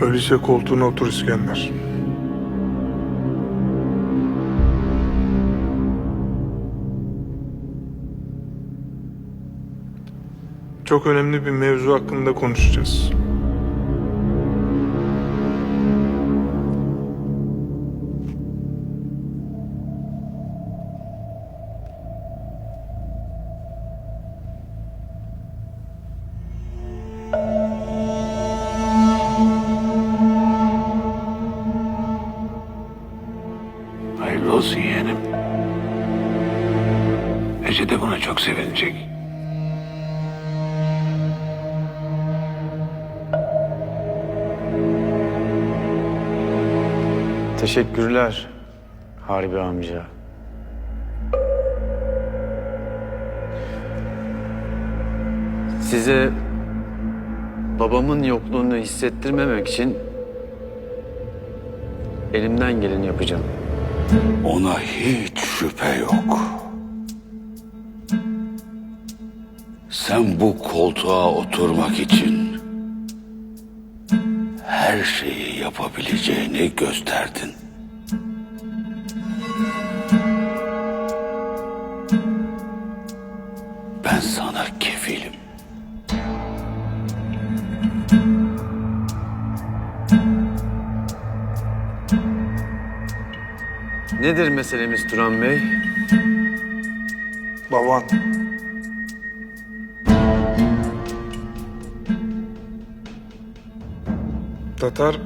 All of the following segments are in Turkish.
Öyleyse koltuğuna otur İskender. Çok önemli bir mevzu hakkında konuşacağız. Hayırlı olsun yeğenim. Ece de buna çok sevinecek. Teşekkürler Harbi amca. Size babamın yokluğunu hissettirmemek için elimden geleni yapacağım. Ona hiç şüphe yok. Sen bu koltuğa oturmak için her şeyi yapabileceğini gösterdin. Nedir meselemiz Turan Bey? Baban. Tatar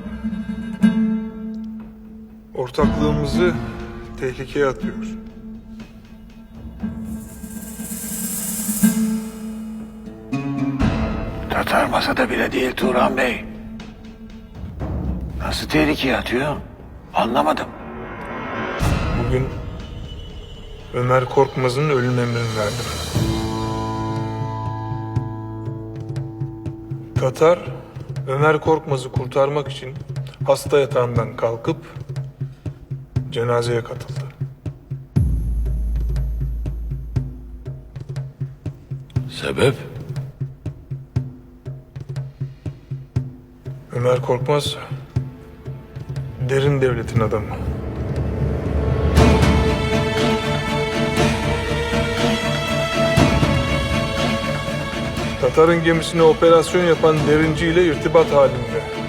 ortaklığımızı tehlikeye atıyor. Tatar masada bile değil Turan Bey. Nasıl tehlikeye atıyor? Anlamadım. Bugün Ömer Korkmaz'ın ölüm emrini verdim. Tatar Ömer Korkmaz'ı kurtarmak için hasta yatağından kalkıp cenazeye katıldı. Sebep? Ömer Korkmaz derin devletin adamı. Tatar'ın gemisine operasyon yapan derinciyle irtibat halinde.